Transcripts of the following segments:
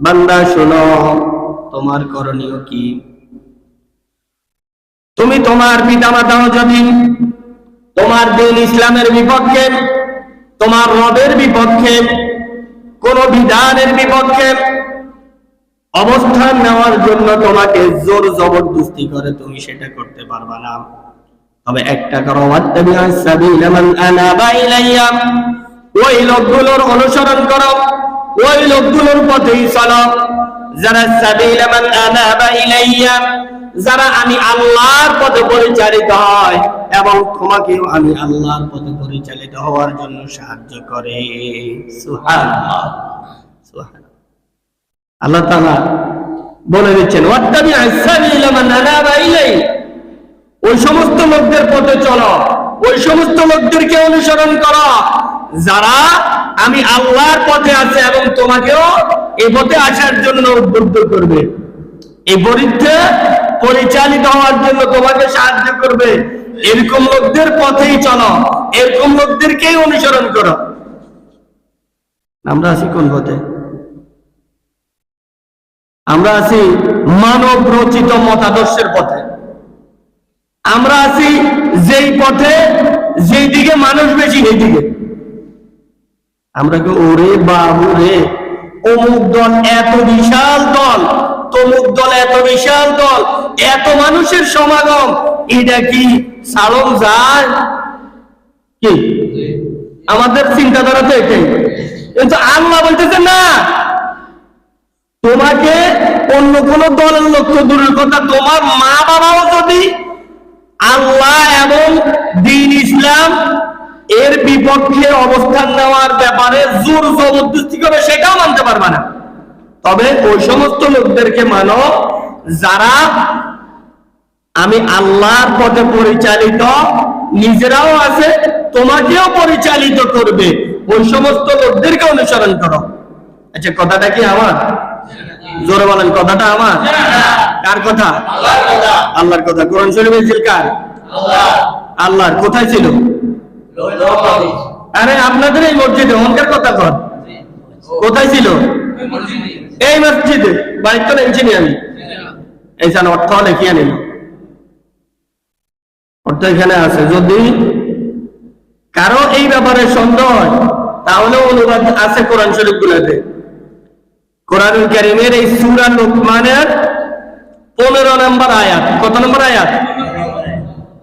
বান্দা, শোনো, তোমার করণীয় কি? তুমি তোমার পিতামাতাও যদি তোমার দিন ইসলামের বিপক্ষে, তোমার রবের বিপক্ষে, কোন বিধানের বিপক্ষে অবস্থান নেওয়ার জন্য তোমাকে জোর জবরদস্তি করে তুমি সেটা করতে পারবা না। তবে একটা করো ওই লোকগুলোর অনুসরণ করো। ওই লোকগুলোর পথেই চলো। যারা সাবিলা মান আনাবা ইলাইয়া, যারা আমি আল্লাহর পথে পরিচালিত হয় এবং তোমাকেও আমি আল্লাহর পথে পরিচালিত হওয়ার জন্য সাহায্য করে। আল্লাহ তাআলা বলে দিচ্ছেন ওয়াত্তাবি'আস সাবিলা মান আনাবা ইলাইয়া ওই সমস্ত লোকদের পথে চলো। ওই সমস্ত লোকদেরকে অনুসরণ করো। যারা আমি আল্লাহর পথে আছে এবং তোমাকেও এই পথে আসার জন্য উদ্বুদ্ধ করবে। এই পরীক্ষা পরিচালিত হওয়ার জন্য তোমাকে সাহায্য করবে। এরকম লোকদের পথেই চলো, এরকম লোকদেরকেই অনুসরণ করো। আমরা আছি কোন পথে? আমরা আছি মানব রচিত মতাদর্শের পথে। আমরা আছি যেই পথে, যেই দিকে মানুষ বেশি, সেই দিকে। আমরা কি ওরে বাবু রে? অমুক দল এত বিশাল দল, তমুক দল এত বিশাল দল, এত মানুষের সমাগম, এটা কি সালম যায় কি? আমাদের চিন্তাধারা তো এটাই। কিন্তু আল্লাহ বলতেছে না। তোমাকে অন্য কোন দলের লক্ষ্য দূরের কথা, তোমার মা বাবাও যদি আল্লাহ এবং দিন ইসলাম এর বিপক্ষে অবস্থান নেওয়ার ব্যাপারে জোর জবরদস্তি করে সেটাও মানতে পারবে না। তবে ওই সমস্ত লোকদেরকে মানো যারা আমি আল্লাহর পথে পরিচালিত নিজেরাও আছে তোমাকেও পরিচালিত করবে। ওই সমস্ত লোকদেরকে অনুসরণ করো। আচ্ছা কথাটা কি আমার? জোরে বলেন কথাটা আমার? কার কথা? আল্লাহর কথা। কোরআন শরীফে ছিল কার আল্লাহর। কোথায় ছিল? আরে, আপনাদের এই মসজিদে অঙ্কের কথা কর কোথায় ছিল? এই মসজিদে। বাইক তো নেমছিনি আমি। এই জান অর্থ লিখিয়ে নিল অর্থ এখানে আছে। যদি কারও এই ব্যাপারে সন্দেহ হয়, তাহলে অনুবাদ আছে কোরআন শরীফ গুলাতে কোরআন কারিমের এই সুরা লোকমানের পনেরো নম্বর আয়াত। কত নম্বর আয়াত?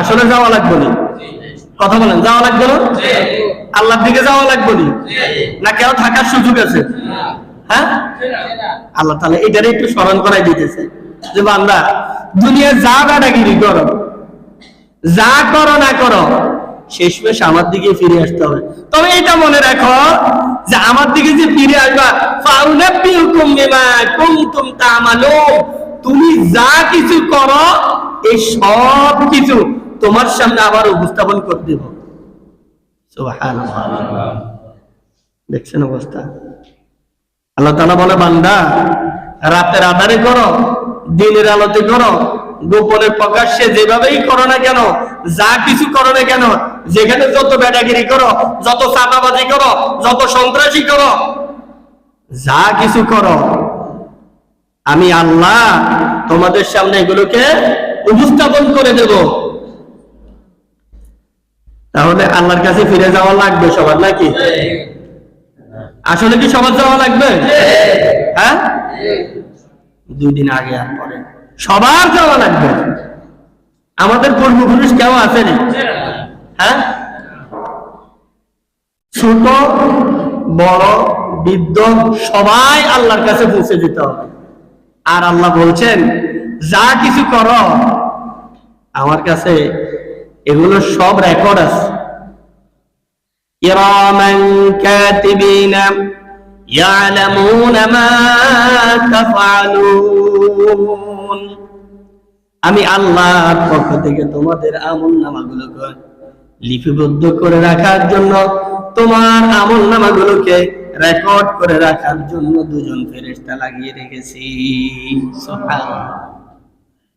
আসলে যাওয়া লাগবে না। কথা বলেন যাওয়া লাগবে না? আল্লাহর দিকে যাওয়া লাগবে না? না কেউ থাকার সুযোগ আছে? হ্যাঁ? আল্লাহ তাহলে এটারে একটু স্মরণ করাই দিতেছে। যে দুনিয়া যা করো যা করো না করো শেষমেশ আমার দিকে ফিরে আসতে হবে। তবে এটা মনে রাখো যে আমার দিকে যে ফিরে আসবা ফাউনাব্বিউকুম বিমা কুনতুম তা'মালুন। তুমি যা কিছু করো এই সব কিছু তোমার সামনে আবার উপস্থাপন করে দেব। দেখছেন অবস্থা? আল্লাহ তাআলা বলে, বান্দা, রাতের আধারে করো, দিনের আলোতে করো, গোপনে প্রকাশ্যে যেভাবেই করো না কেন, যা কিছু করো না কেন, যেখানে যত বেটাগিরি করো, যত চাঁদাবাজি করো, যত সন্ত্রাসী করো, যা কিছু করো, আমি আল্লাহ তোমাদের সামনে এগুলোকে উপস্থাপন করে দেব। তাহলে আল্লাহর কাছে ফিরে যাওয়া লাগবে সবার, নাকি? আসলে কি সবার যাওয়া লাগবে? হ্যাঁ? দুই দিন আগে আর পরে। সবার যাওয়া লাগবে। আমাদের পূর্বপুরুষ কেউ আসেনি হ্যাঁ? ছোট, বড়, বৃদ্ধ, সবাই আল্লাহর কাছে পৌঁছে দিতে হবে। আর আল্লাহ বলছেন, যা কিছু করো আমার কাছে এগুলো সব রেকর্ড আছে ইরামান কাতিবিনা يعلمون ما تفعلون তাফআলুন আমি আল্লাহর পক্ষ থেকে তোমাদের আমল নামাগুলোকে লিপিবদ্ধ করে রাখার জন্য তোমার আমল নামাগুলোকে রেকর্ড করে রাখার জন্য দুজন ফেরেশতা লাগিয়ে রেখেছি সুবহানাল্লাহ